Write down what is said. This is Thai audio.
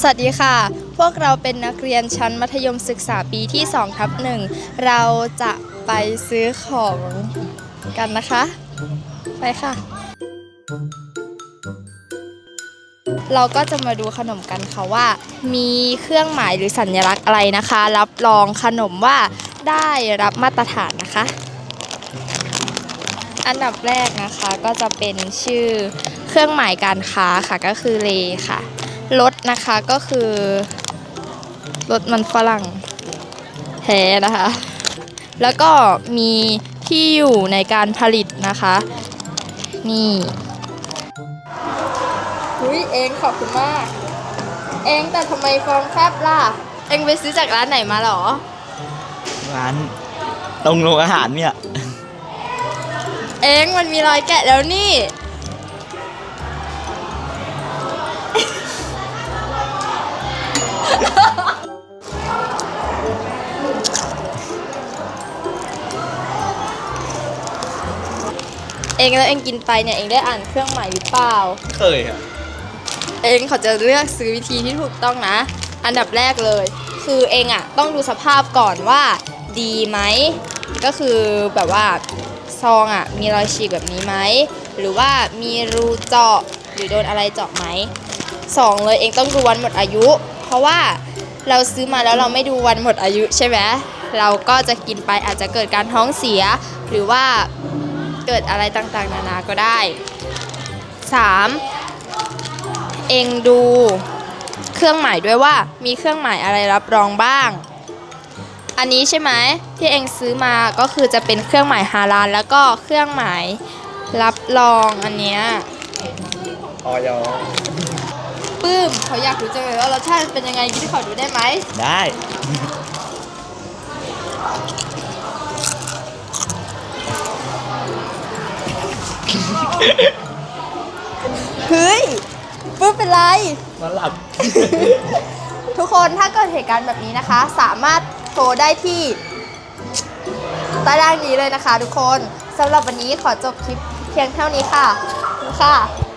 สวัสดีค่ะ พวกเราเป็นนักเรียนชั้นมัธยมศึกษาปีที่2ทับหนึ่งเราจะไปซื้อของกันนะคะ ไปค่ะ เราก็จะมาดูขนมกันค่ะว่า มีเครื่องหมายหรือสัญลักษณ์อะไรนะคะ รับรองขนมว่าได้รับมาตรฐานนะคะ อันดับแรกนะคะก็จะเป็นชื่อเครื่องหมายการค้าค่ะก็คือเลค่ะ รถนะคะก็คือรถมันฝรั่งแท้นะคะ แล้วก็มีที่อยู่ในการผลิตนะคะ นี่อุ้ยเองขอบคุณมาก เองแต่ทำไมฟองแฟบล่ะ เองไปซื้อจากร้านไหนมาหรอ ร้านตรงโรงอาหารเนี่ย เองมันมีรอยแกะแล้วนี่ เองแล้วเองกินไปเนี่ยเองได้อ่านเครื่องหมายหรือเปล่า เคยอะเองเขาจะเลือกซื้อวิธีที่ถูกต้องนะ อันดับแรกเลย คือเองอะต้องดูสภาพก่อนว่าดีไหม ก็คือแบบว่าซองอะมีรอยฉีกแบบนี้ไหม หรือว่ามีรูเจาะหรือโดนอะไรเจาะไหมสองเลยเองต้องดูวันหมดอายุ เพราะว่าเราซื้อมาแล้วเราไม่ดูวันหมดอายุใช่ไหมเราก็จะกินไปอาจจะเกิดการท้องเสีย หรือว่าเกิดอะไรต่างๆ นานาก็ได้สามเองดูเครื่องหมายด้วยว่ามีเครื่องหมายอะไรรับรองบ้าง อันนี้ใช่ไหมที่เองซื้อมาก็คือจะเป็นเครื่องหมายฮาลาลแล้วก็เครื่องหมายรับรองอันเนี้ยออย ปื้มเขาอยากรู้จังเลยว่ารสชาติเป็นยังไงที่ขอดูได้ไหมได้ เฮ้ยปื้มเป็นไรมาหลับ ทุกคนถ้าเกิดเหตุการณ์แบบนี้นะคะ สามารถโทรได้ที่ใต้ด้านนี้เลยนะคะ ทุกคนสำหรับวันนี้ขอจบคลิปเพียงเท่านี้ค่ะขอบคุณค่ะ